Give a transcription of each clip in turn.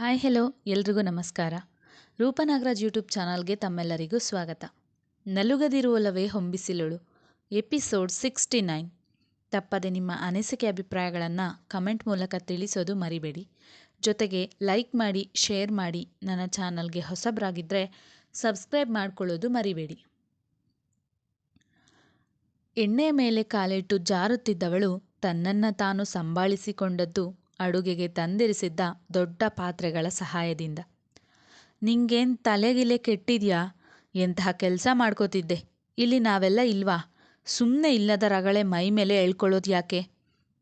Hi hello ಎಲ್ರಿಗೂ ನಮಸ್ಕಾರ. ರೂಪನಾಗರಾಜ್ YouTube ಚಾನಲ್ಗೆ ತಮ್ಮೆಲ್ಲರಿಗೂ ಸ್ವಾಗತ. ನಲುಗದಿರುವಲವೇ ಹೊಂಬಿಸಿಲುಳು. Episode sixty nine. ತಪ್ಪದೆ ನಿಮ್ಮ ಅನಿಸಿಕೆ ಅಭಿಪ್ರಾಯಗಳನ್ನು ಕಮೆಂಟ್ ಮೂಲಕ ತಿಳಿಸೋದು ಮರಿಬೇಡಿ. ಜೊತೆಗೆ ಲೈಕ್ ಮಾಡಿ, ಶೇರ್ ಮಾಡಿ ನನ್ನ ಚಾನಲ್ಗೆ ಹೊಸಬರಾಗಿದ್ದರೆ ಸಬ್ಸ್ಕ್ರೈಬ್ ಮಾಡಿಕೊಳ್ಳೋದು ಮರಿಬೇಡಿ. ಎಣ್ಣೆಯ ಮೇಲೆ ಕಾಲಿಟ್ಟು ಜಾರುತ್ತಿದ್ದವಳು ತನ್ನನ್ನು ತಾನು ಸಂಭಾಳಿಸಿಕೊಂಡದ್ದು ಅಡುಗೆಗೆ ತಂದಿರಿಸಿದ್ದ ದೊಡ್ಡ ಪಾತ್ರೆಗಳ ಸಹಾಯದಿಂದ. ನಿಂಗೇನು ತಲೆಗಿಲೆ ಕೆಟ್ಟಿದ್ಯಾ? ಎಂತಹ ಕೆಲಸ ಮಾಡ್ಕೋತಿದ್ದೆ. ಇಲ್ಲಿ ನಾವೆಲ್ಲ ಇಲ್ವಾ? ಸುಮ್ಮನೆ ಇಲ್ಲದ ರಗಳೆ ಮೈ ಮೇಲೆ ಎಳ್ಕೊಳ್ಳೋದು ಯಾಕೆ?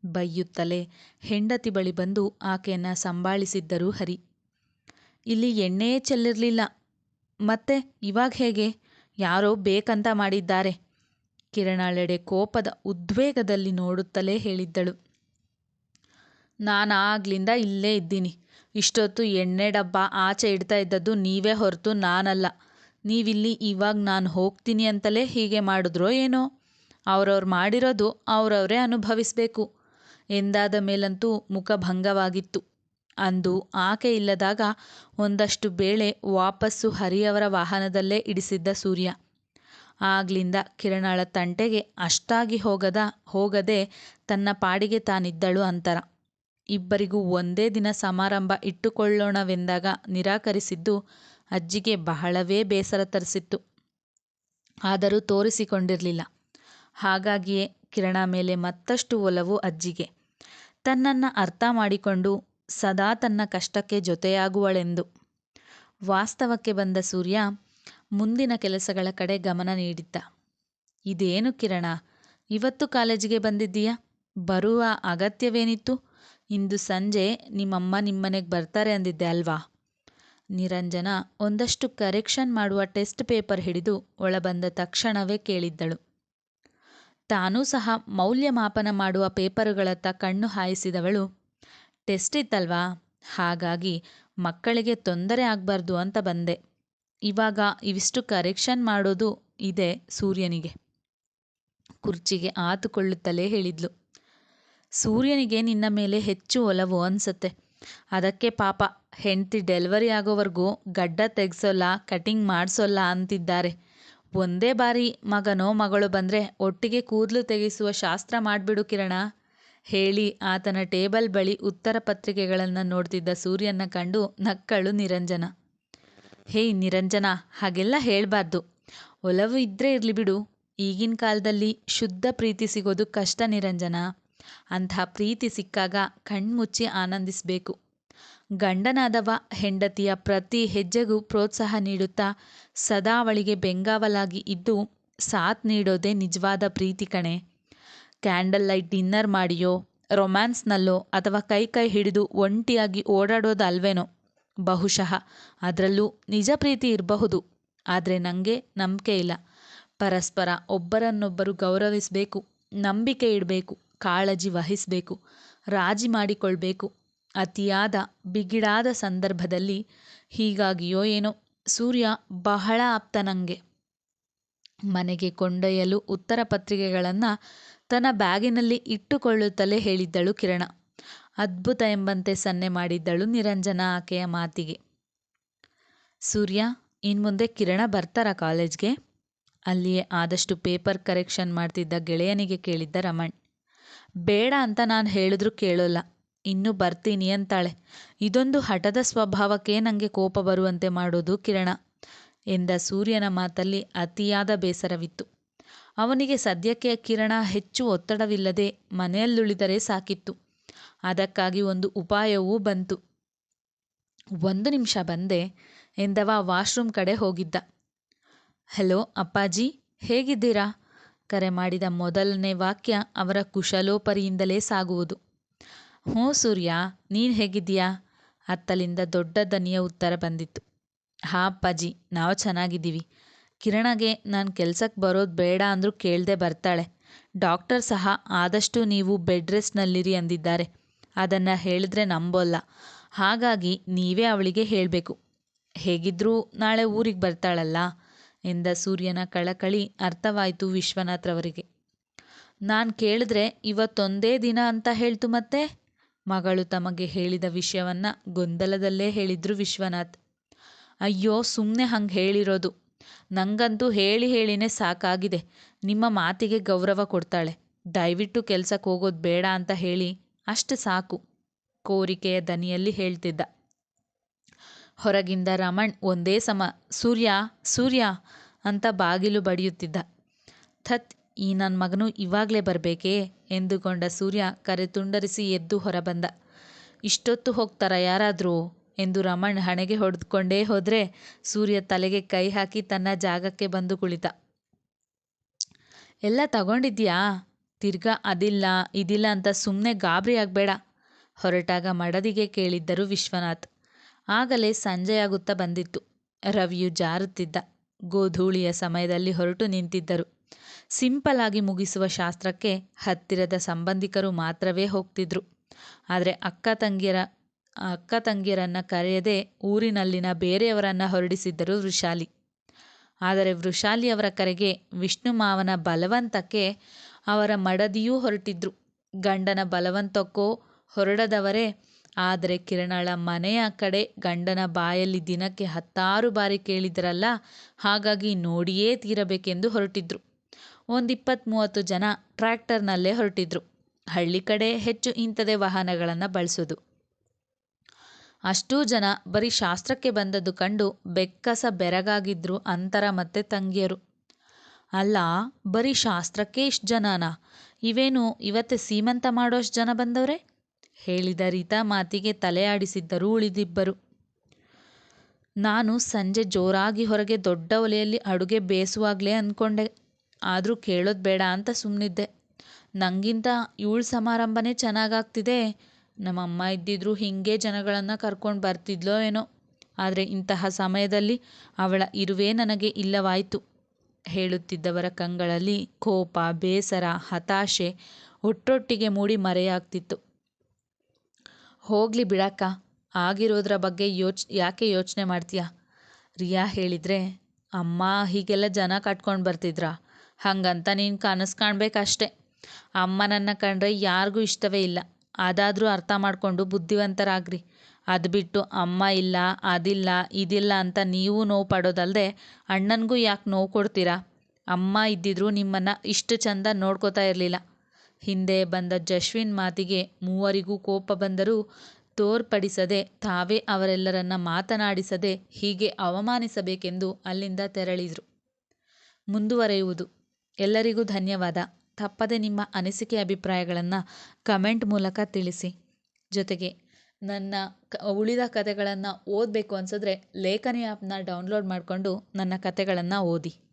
ಬೈಯುತ್ತಲೇ ಹೆಂಡತಿ ಬಳಿ ಬಂದು ಆಕೆಯನ್ನು ಸಂಭಾಳಿಸಿದ್ದರು ಹರಿ. ಇಲ್ಲಿ ಎಣ್ಣೆಯೇ ಚೆಲ್ಲಿರಲಿಲ್ಲ. ಮತ್ತೆ ಇವಾಗ ಹೇಗೆ? ಯಾರೋ ಬೇಕಂತ ಮಾಡಿದ್ದಾರೆ. ಕಿರಣಾಳೆಡೆ ಕೋಪದ ಉದ್ವೇಗದಲ್ಲಿ ನೋಡುತ್ತಲೇ ಹೇಳಿದ್ದಳು. ನಾನು ಆಗ್ಲಿಂದ ಇಲ್ಲೇ ಇದ್ದೀನಿ. ಇಷ್ಟೊತ್ತು ಎಣ್ಣೆ ಡಬ್ಬ ಆಚೆ ಇಡ್ತಾ ಇದ್ದದ್ದು ನೀವೇ ಹೊರತು ನಾನಲ್ಲ. ನೀವಿಲ್ಲಿ ಇವಾಗ ನಾನು ಹೋಗ್ತೀನಿ ಅಂತಲೇ ಹೀಗೆ ಮಾಡಿದ್ರೋ ಏನೋ? ಅವ್ರವ್ರು ಮಾಡಿರೋದು ಅವರವರೇ ಅನುಭವಿಸಬೇಕು. ಎಂದಾದ ಮೇಲಂತೂ ಮುಖಭಂಗವಾಗಿತ್ತು ಅಂದು ಆಕೆ ಇಲ್ಲದಾಗ ಒಂದಷ್ಟು ಬೇಳೆ ವಾಪಸ್ಸು ಹರಿಯವರ ವಾಹನದಲ್ಲೇ ಇಡಿಸಿದ್ದ ಸೂರ್ಯ. ಆಗ್ಲಿಂದ ಕಿರಣಳ ತಂಟೆಗೆ ಅಷ್ಟಾಗಿ ಹೋಗದ, ಹೋಗದೆ ತನ್ನ ಪಾಡಿಗೆ ತಾನಿದ್ದಳು ಅಂತರ. ಇಬ್ಬರಿಗೂ ಒಂದೇ ದಿನ ಸಮಾರಂಭ ಇಟ್ಟುಕೊಳ್ಳೋಣವೆಂದಾಗ ನಿರಾಕರಿಸಿದ್ದು ಅಜ್ಜಿಗೆ ಬಹಳವೇ ಬೇಸರ ತರಿಸಿತ್ತು. ಆದರೂ ತೋರಿಸಿಕೊಂಡಿರಲಿಲ್ಲ. ಹಾಗಾಗಿಯೇ ಕಿರಣ ಮೇಲೆ ಮತ್ತಷ್ಟು ಒಲವು ಅಜ್ಜಿಗೆ. ತನ್ನನ್ನು ಅರ್ಥ ಮಾಡಿಕೊಂಡು ಸದಾ ತನ್ನ ಕಷ್ಟಕ್ಕೆ ಜೊತೆಯಾಗುವಳೆಂದು. ವಾಸ್ತವಕ್ಕೆ ಬಂದ ಸೂರ್ಯ ಮುಂದಿನ ಕೆಲಸಗಳ ಕಡೆ ಗಮನ ನೀಡಿದ್ದ. ಇದೇನು ಕಿರಣ, ಇವತ್ತು ಕಾಲೇಜಿಗೆ ಬಂದಿದ್ದೀಯಾ? ಬರುವ ಅಗತ್ಯವೇನಿತ್ತು? ಇಂದು ಸಂಜೆ ನಿಮ್ಮಮ್ಮ ನಿಮ್ಮನೆಗೆ ಬರ್ತಾರೆ ಅಂದಿದ್ದೆ ಅಲ್ವಾ? ನಿರಂಜನ ಒಂದಷ್ಟು ಕರೆಕ್ಷನ್ ಮಾಡುವ ಟೆಸ್ಟ್ ಪೇಪರ್ ಹಿಡಿದು ಒಳಬಂದ ತಕ್ಷಣವೇ ಕೇಳಿದ್ದಳು. ತಾನೂ ಸಹ ಮೌಲ್ಯಮಾಪನ ಮಾಡುವ ಪೇಪರುಗಳತ್ತ ಕಣ್ಣು ಹಾಯಿಸಿದವಳು, ಟೆಸ್ಟ್ ಇತ್ತಲ್ವಾ? ಹಾಗಾಗಿ ಮಕ್ಕಳಿಗೆ ತೊಂದರೆ ಆಗಬಾರ್ದು ಅಂತ ಬಂದೆ. ಇವಾಗ ಇವಿಷ್ಟು ಕರೆಕ್ಷನ್ ಮಾಡೋದು ಇದೆ ಸೂರ್ಯನಿಗೆ. ಕುರ್ಚಿಗೆ ಆತುಕೊಳ್ಳುತ್ತಲೇ ಹೇಳಿದ್ಲು. ಸೂರ್ಯನಿಗೆ ನಿನ್ನ ಮೇಲೆ ಹೆಚ್ಚು ಒಲವು ಅನ್ಸುತ್ತೆ. ಅದಕ್ಕೆ ಪಾಪ, ಹೆಂಡತಿ ಡೆಲಿವರಿ ಆಗೋವರೆಗೂ ಗಡ್ಡ ತೆಗೆಸೋಲ್ಲ, ಕಟಿಂಗ್ ಮಾಡಿಸೋಲ್ಲ ಅಂತಿದ್ದಾರೆ. ಒಂದೇ ಬಾರಿ ಮಗನೋ ಮಗಳು ಬಂದರೆ ಒಟ್ಟಿಗೆ ಕೂದಲು ತೆಗೆಸುವ ಶಾಸ್ತ್ರ ಮಾಡಿಬಿಡು ಕಿರಣ. ಹೇಳಿ ಆತನ ಟೇಬಲ್ ಬಳಿ ಉತ್ತರ ಪತ್ರಿಕೆಗಳನ್ನು ನೋಡ್ತಿದ್ದ ಸೂರ್ಯನ ಕಂಡು ನಕ್ಕಳು ನಿರಂಜನ. ಹೇಯ್ ನಿರಂಜನ, ಹಾಗೆಲ್ಲ ಹೇಳಬಾರ್ದು. ಒಲವು ಇದ್ದರೆ ಇರಲಿ ಬಿಡು. ಈಗಿನ ಕಾಲದಲ್ಲಿ ಶುದ್ಧ ಪ್ರೀತಿ ಸಿಗೋದು ಕಷ್ಟ ನಿರಂಜನ. ಅಂತಹ ಪ್ರೀತಿ ಸಿಕ್ಕಾಗ ಕಣ್ಮುಚ್ಚಿ ಆನಂದಿಸಬೇಕು. ಗಂಡನಾದವ ಹೆಂಡತಿಯ ಪ್ರತಿ ಹೆಜ್ಜೆಗೂ ಪ್ರೋತ್ಸಾಹ ನೀಡುತ್ತಾ ಸದಾ ಅವಳಿಗೆ ಬೆಂಗಾವಲಾಗಿ ಇದ್ದು ಸಾಥ್ ನೀಡೋದೇ ನಿಜವಾದ ಪ್ರೀತಿ ಕಣೆ. ಕ್ಯಾಂಡಲ್ ಲೈಟ್ ಡಿನ್ನರ್ ಮಾಡಿಯೋ ರೊಮ್ಯಾನ್ಸ್ನಲ್ಲೋ ಅಥವಾ ಕೈ ಕೈ ಹಿಡಿದು ಒಂಟಿಯಾಗಿ ಓಡಾಡೋದಲ್ವೇನೋ. ಬಹುಶಃ ಅದರಲ್ಲೂ ನಿಜ ಪ್ರೀತಿ ಇರಬಹುದು. ಆದರೆ ನನಗೆ ನಂಬಿಕೆ ಇಲ್ಲ. ಪರಸ್ಪರ ಒಬ್ಬರನ್ನೊಬ್ಬರು ಗೌರವಿಸಬೇಕು, ನಂಬಿಕೆ ಇಡಬೇಕು. ಕಾಳಜಿ ವಹಿಸಬೇಕು, ರಾಜಿ ಮಾಡಿಕೊಳ್ಬೇಕು. ಅತಿಯಾದ, ಬಿಗಿಡಾದ ಸಂದರ್ಭದಲ್ಲಿ ಹೀಗಾಗಿಯೋ ಏನೋ, ಸೂರ್ಯ ಬಹಳ ಆಪ್ತ ನನಗೆ ಮನೆಗೆ ಕೊಂಡೊಯ್ಯಲು ಉತ್ತರ ಪತ್ರಿಕೆಗಳನ್ನು ತನ್ನ ಬ್ಯಾಗಿನಲ್ಲಿ ಇಟ್ಟುಕೊಳ್ಳುತ್ತಲೇ ಹೇಳಿದ್ದಳು ಕಿರಣ. ಅದ್ಭುತ ಎಂಬಂತೆ ಸನ್ನೆ ಮಾಡಿದ್ದಳು ನಿರಂಜನ ಆಕೆಯ ಮಾತಿಗೆ. ಸೂರ್ಯ, ಇನ್ಮುಂದೆ ಕಿರಣ ಬರ್ತಾರಾ ಕಾಲೇಜ್ಗೆ? ಅಲ್ಲಿಯೇ ಆದಷ್ಟು ಪೇಪರ್ ಕರೆಕ್ಷನ್ ಮಾಡ್ತಿದ್ದ ಗೆಳೆಯನಿಗೆ ಕೇಳಿದ್ದ ರಮಣ್. ಬೇಡ ಅಂತ ನಾನು ಹೇಳಿದ್ರೂ ಕೇಳೋಲ್ಲ. ಇನ್ನೂ ಬರ್ತೀನಿ ಅಂತಾಳೆ. ಇದೊಂದು ಹಠದ ಸ್ವಭಾವಕ್ಕೆ ನನಗೆ ಕೋಪ ಬರುವಂತೆ ಮಾಡೋದು ಕಿರಣ ಎಂದ ಸೂರ್ಯನ ಮಾತಲ್ಲಿ ಅತಿಯಾದ ಬೇಸರವಿತ್ತು. ಅವನಿಗೆ ಸದ್ಯಕ್ಕೆ ಕಿರಣ ಹೆಚ್ಚು ಒತ್ತಡವಿಲ್ಲದೆ ಮನೆಯಲ್ಲುಳಿದರೆ ಸಾಕಿತ್ತು. ಅದಕ್ಕಾಗಿ ಒಂದು ಉಪಾಯವೂ ಬಂತು. ಒಂದು ನಿಮಿಷ ಬಂದೆ ಎಂದವ ವಾಶ್ರೂಮ್ ಕಡೆ ಹೋಗಿದ್ದ. ಹಲೋ ಅಪ್ಪಾಜಿ, ಹೇಗಿದ್ದೀರಾ? ಕರೆ ಮಾಡಿದ ಮೊದಲನೇ ವಾಕ್ಯ ಅವರ ಕುಶಲೋಪರಿಯಿಂದಲೇ ಸಾಗುವುದು. ಹ್ಞೂ ಸೂರ್ಯ, ನೀನು ಹೇಗಿದ್ದೀಯಾ? ಅತ್ತಲಿಂದ ದೊಡ್ಡ ದನಿಯ ಉತ್ತರ ಬಂದಿತ್ತು. ಹಾ ಅಪ್ಪಾಜಿ, ನಾವು ಚೆನ್ನಾಗಿದ್ದೀವಿ. ಕಿರಣಗೆ, ನಾನು ಕೆಲ್ಸಕ್ಕೆ ಬರೋದು ಬೇಡ ಅಂದರೂ ಕೇಳದೆ ಬರ್ತಾಳೆ. ಡಾಕ್ಟರ್ ಸಹ ಆದಷ್ಟು ನೀವು ಬೆಡ್ ರೆಸ್ಟ್ನಲ್ಲಿರಿ ಅಂದಿದ್ದಾರೆ. ಅದನ್ನು ಹೇಳಿದ್ರೆ ನಂಬೋಲ್ಲ. ಹಾಗಾಗಿ ನೀವೇ ಅವಳಿಗೆ ಹೇಳಬೇಕು. ಹೇಗಿದ್ದರೂ ನಾಳೆ ಊರಿಗೆ ಬರ್ತಾಳಲ್ಲ? ಎಂದ ಸೂರ್ಯನ ಕಳಕಳಿ ಅರ್ಥವಾಯಿತು ವಿಶ್ವನಾಥ್ರವರಿಗೆ. ನಾನು ಕೇಳಿದ್ರೆ ಇವತ್ತೊಂದೇ ದಿನ ಅಂತ ಹೇಳ್ತು ಮತ್ತೆ? ಮಗಳು ತಮಗೆ ಹೇಳಿದ ವಿಷಯವನ್ನ ಗೊಂದಲದಲ್ಲೇ ಹೇಳಿದ್ರು ವಿಶ್ವನಾಥ್. ಅಯ್ಯೋ ಸುಮ್ಮನೆ ಹಂಗೆ ಹೇಳಿರೋದು. ನಂಗಂತೂ ಹೇಳಿ ಹೇಳಿನೇ ಸಾಕಾಗಿದೆ. ನಿಮ್ಮ ಮಾತಿಗೆ ಗೌರವ ಕೊಡ್ತಾಳೆ. ದಯವಿಟ್ಟು ಕೆಲ್ಸಕ್ಕೆ ಹೋಗೋದು ಬೇಡ ಅಂತ ಹೇಳಿ ಅಷ್ಟು ಸಾಕು. ಕೋರಿಕೆಯ ದನಿಯಲ್ಲಿ ಹೇಳ್ತಿದ್ದ. ಹೊರಗಿಂದ ರಮಣ್ ಒಂದೇ ಸಮ, ಸೂರ್ಯ ಸೂರ್ಯ ಅಂತ ಬಾಗಿಲು ಬಡಿಯುತ್ತಿದ್ದ. ಥತ್, ಈ ನನ್ನ ಮಗನು ಇವಾಗಲೇ ಬರಬೇಕೇ? ಎಂದುಕೊಂಡ ಸೂರ್ಯ ಕರೆ ತುಂಡರಿಸಿ ಎದ್ದು ಹೊರಬಂದ. ಇಷ್ಟೊತ್ತು ಹೋಗ್ತಾರ ಯಾರಾದರೂ? ಎಂದು ರಮಣ್ ಹಣೆಗೆ ಹೊಡೆದುಕೊಂಡೇ ಹೋದರೆ ಸೂರ್ಯ ತಲೆಗೆ ಕೈ ಹಾಕಿ ತನ್ನ ಜಾಗಕ್ಕೆ ಬಂದು ಕುಳಿತ. ಎಲ್ಲ ತಗೊಂಡಿದ್ಯಾ? ತಿರ್ಗಾ ಅದಿಲ್ಲ, ಇದಿಲ್ಲ ಅಂತ ಸುಮ್ಮನೆ ಗಾಬರಿ ಆಗಬೇಡ. ಹೊರಟಾಗ ಮಡದಿಗೆ ಕೇಳಿದ್ದರು ವಿಶ್ವನಾಥ್. ಆಗಲೇ ಸಂಜೆಯಾಗುತ್ತಾ ಬಂದಿತ್ತು. ರವಿಯು ಜಾರುತ್ತಿದ್ದ. ಗೋಧೂಳಿಯ ಸಮಯದಲ್ಲಿ ಹೊರಟು ನಿಂತಿದ್ದರು. ಸಿಂಪಲ್ ಆಗಿ ಮುಗಿಸುವ ಶಾಸ್ತ್ರಕ್ಕೆ ಹತ್ತಿರದ ಸಂಬಂಧಿಕರು ಮಾತ್ರವೇ ಹೋಗ್ತಿದ್ರು. ಆದರೆ ಅಕ್ಕ ತಂಗಿಯರ, ಅಕ್ಕ ತಂಗಿಯರನ್ನು ಕರೆಯದೆ ಊರಿನಲ್ಲಿನ ಬೇರೆಯವರನ್ನ ಹೊರಡಿಸಿದ್ದರು ವೃಷಾಲಿ. ಆದರೆ ವೃಷಾಲಿಯವರ ಕರೆಗೆ ವಿಷ್ಣು ಮಾವನ ಬಲವಂತಕ್ಕೆ ಅವರ ಮಡದಿಯೂ ಹೊರಟಿದ್ರು. ಗಂಡನ ಬಲವಂತಕ್ಕೋ ಹೊರಡದವರೇ ಆದರೆ ಕಿರಣಳ ಮನೆಯ ಕಡೆ ಗಂಡನ ಬಾಯಲ್ಲಿ ದಿನಕ್ಕೆ ಹತ್ತಾರು ಬಾರಿ ಕೇಳಿದ್ರಲ್ಲ, ಹಾಗಾಗಿ ನೋಡಿಯೇ ತೀರಬೇಕೆಂದು ಹೊರಟಿದ್ರು. ಒಂದು ಇಪ್ಪತ್ತು ಮೂವತ್ತು ಜನ ಟ್ರ್ಯಾಕ್ಟರ್ನಲ್ಲೇ ಹೊರಟಿದ್ರು. ಹಳ್ಳಿ ಕಡೆ ಹೆಚ್ಚು ಇಂಥದೇ ವಾಹನಗಳನ್ನು ಬಳಸೋದು. ಅಷ್ಟೂ ಜನ ಬರೀ ಶಾಸ್ತ್ರಕ್ಕೆ ಬಂದದ್ದು ಕಂಡು ಬೆಕ್ಕಸ ಬೆರಗಾಗಿದ್ರು ಅಂತರ ಮತ್ತೆ ತಂಗಿಯರು. ಅಲ್ಲ, ಬರೀ ಶಾಸ್ತ್ರಕ್ಕೆ ಇಷ್ಟು ಜನನಾ? ಇವೇನು ಇವತ್ತೇ ಸೀಮಂತ ಮಾಡೋಷ್ಟು ಜನ ಬಂದವ್ರೆ? ಹೇಳಿದ ರೀತಾ ಮಾತಿಗೆ ತಲೆ ಆಡಿಸಿದ್ದರು ಉಳಿದಿಬ್ಬರು. ನಾನು ಸಂಜೆ ಜೋರಾಗಿ ಹೊರಗೆ ದೊಡ್ಡ ಒಲೆಯಲ್ಲಿ ಅಡುಗೆ ಬೇಯಿಸುವಾಗಲೇ ಅಂದ್ಕೊಂಡೆ. ಆದರೂ ಕೇಳೋದು ಬೇಡ ಅಂತ ಸುಮ್ಮನಿದ್ದೆ ನನಗಿಂತ ಇವಳು ಸಮಾರಂಭನೇ ಚೆನ್ನಾಗಾಗ್ತಿದೆ. ನಮ್ಮಮ್ಮ ಇದ್ದಿದ್ರು ಹಿಂಗೇ ಜನಗಳನ್ನು ಕರ್ಕೊಂಡು ಬರ್ತಿದ್ಲೋ ಏನೋ. ಆದರೆ ಇಂತಹ ಸಮಯದಲ್ಲಿ ಅವಳ ಇರುವೆ ನನಗೆ ಇಲ್ಲವಾಯಿತು. ಹೇಳುತ್ತಿದ್ದವರ ಕಂಗಳಲ್ಲಿ ಕೋಪ, ಬೇಸರ, ಹತಾಶೆ ಒಟ್ಟೊಟ್ಟಿಗೆ ಮೂಡಿ ಮರೆಯಾಗ್ತಿತ್ತು. ಹೋಗಲಿ ಬಿಡಕ್ಕ, ಆಗಿರೋದ್ರ ಬಗ್ಗೆ ಯೋಚ್, ಯಾಕೆ ಯೋಚನೆ ಮಾಡ್ತೀಯ? ರಿಯಾ ಹೇಳಿದರೆ, ಅಮ್ಮ ಹೀಗೆಲ್ಲ ಜನ ಕಟ್ಕೊಂಡು ಬರ್ತಿದ್ರಾ, ಹಾಗಂತ ನೀನು ಕನಸು ಕಾಣಬೇಕಷ್ಟೆ. ಅಮ್ಮನನ್ನು ಕಂಡ್ರೆ ಯಾರಿಗೂ ಇಷ್ಟವೇ ಇಲ್ಲ. ಅದಾದರೂ ಅರ್ಥ ಮಾಡಿಕೊಂಡು ಬುದ್ಧಿವಂತರಾಗ್ರಿ. ಅದು ಬಿಟ್ಟು ಅಮ್ಮ ಇಲ್ಲ, ಅದಿಲ್ಲ, ಇದಿಲ್ಲ ಅಂತ ನೀವು ನೋವು ಪಡೋದಲ್ಲದೆ ಅಣ್ಣನಿಗೂ ಯಾಕೆ ನೋವು ಕೊಡ್ತೀರಾ? ಅಮ್ಮ ಇದ್ದಿದ್ರು ನಿಮ್ಮನ್ನು ಇಷ್ಟು ಚಂದ ನೋಡ್ಕೋತಾ ಇರಲಿಲ್ಲ. ಹಿಂದೆ ಬಂದ ಜಶ್ವಿನ್ ಮಾತಿಗೆ ಮೂವರಿಗೂ ಕೋಪ ಬಂದರೂ ತೋರ್ಪಡಿಸದೆ ತಾವೇ ಅವರೆಲ್ಲರನ್ನ ಮಾತನಾಡಿಸದೆ ಹೀಗೆ ಅವಮಾನಿಸಬೇಕೆಂದು ಅಲ್ಲಿಂದ ತೆರಳಿದರು. ಮುಂದುವರೆಯುವುದು. ಎಲ್ಲರಿಗೂ ಧನ್ಯವಾದ. ತಪ್ಪದೆ ನಿಮ್ಮ ಅನಿಸಿಕೆ ಅಭಿಪ್ರಾಯಗಳನ್ನು ಕಮೆಂಟ್ ಮೂಲಕ ತಿಳಿಸಿ. ಜೊತೆಗೆ ನನ್ನ ಕ, ಉಳಿದ ಕತೆಗಳನ್ನು ಓದಬೇಕು ಅನಿಸಿದ್ರೆ ಲೇಖನಿ ಆ್ಯಪ್ನ ಡೌನ್ಲೋಡ್ ಮಾಡಿಕೊಂಡು ನನ್ನ ಕತೆಗಳನ್ನು ಓದಿ.